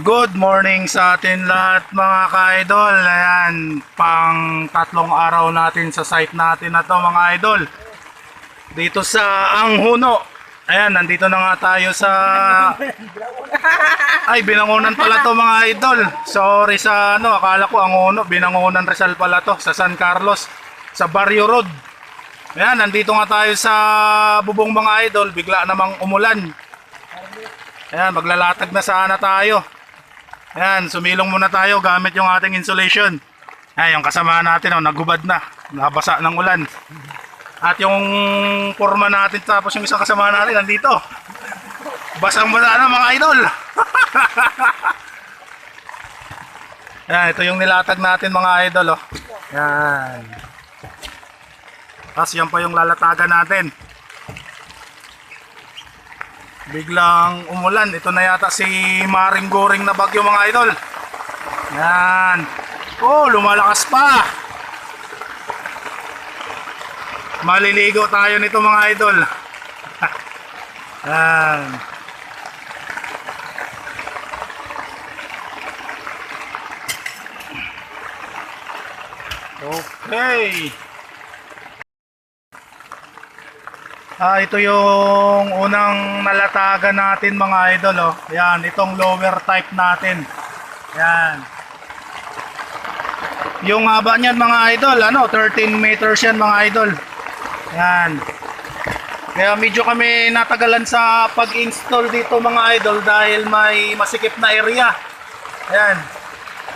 Good morning sa atin lahat mga ka-idol. Ayan, pang tatlong araw natin sa site natin na to mga idol. Dito sa Anghuno. Ayan, nandito na nga tayo sa... Ay, binangunan pala to mga idol. Sorry sa ano, akala ko Anghuno. Binangunan Rizal pala to sa San Carlos. Sa Barrio Road. Ayan, nandito nga tayo sa bubong mga idol. Bigla namang umulan. Ayan, maglalatag na sana tayo. Ayan, sumilong muna tayo gamit yung ating insulation. Ayan, yung kasama natin, oh, nagubad na. Nabasa ng ulan. At yung forma natin, tapos yung isang kasama natin, nandito. Basang basa na mga idol. Ayan, ito yung nilatag natin mga idol. Oh. Ayan. Tapos yan pa yung lalatagan natin. Biglang umulan. Ito na yata si Maring Goring na bagyo mga idol. Yan. Oh, lumalakas pa. Maliligo tayo nito mga idol. Yan. Okay. Ah, ito yung unang nalatagan natin mga idol oh. Yan, itong lower type natin. Yan. Yung haba niyan mga idol, ano, 13 meters yan mga idol. Yan. Kaya medyo kami natagalan sa pag-install dito mga idol dahil may masikip na area. Yan.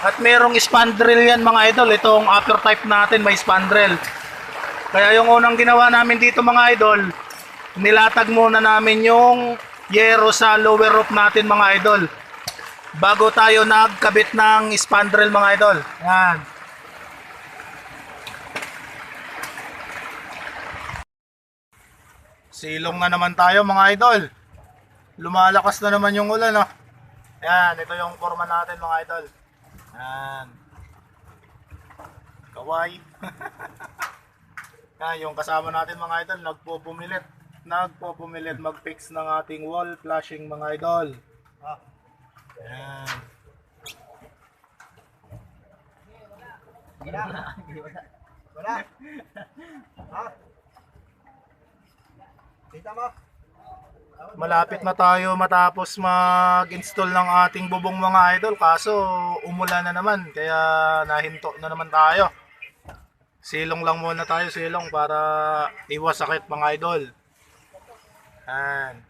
At merong spandrel yan mga idol. Itong upper type natin may spandrel. Kaya yung unang ginawa namin dito mga idol, nilatag muna namin yung yero sa lower roof natin mga idol. Bago tayo nagkabit ng spandrel mga idol. Yan. Silong na naman tayo mga idol. Lumalakas na naman yung ulan oh. Yan, ito yung forma natin mga idol. Yan. Kaway. Yan, yung kasama natin mga idol, nagpupumilit. Nagpupumilit mag-fix ng ating wall flashing mga idol. Ah. Yan. Wala. Ha? Kita mo? Malapit na tayo matapos mag-install ng ating bubong mga idol kaso umulan na naman kaya nahinto na naman tayo. Silong lang muna tayo silong para iwas sakit mga idol. Yan.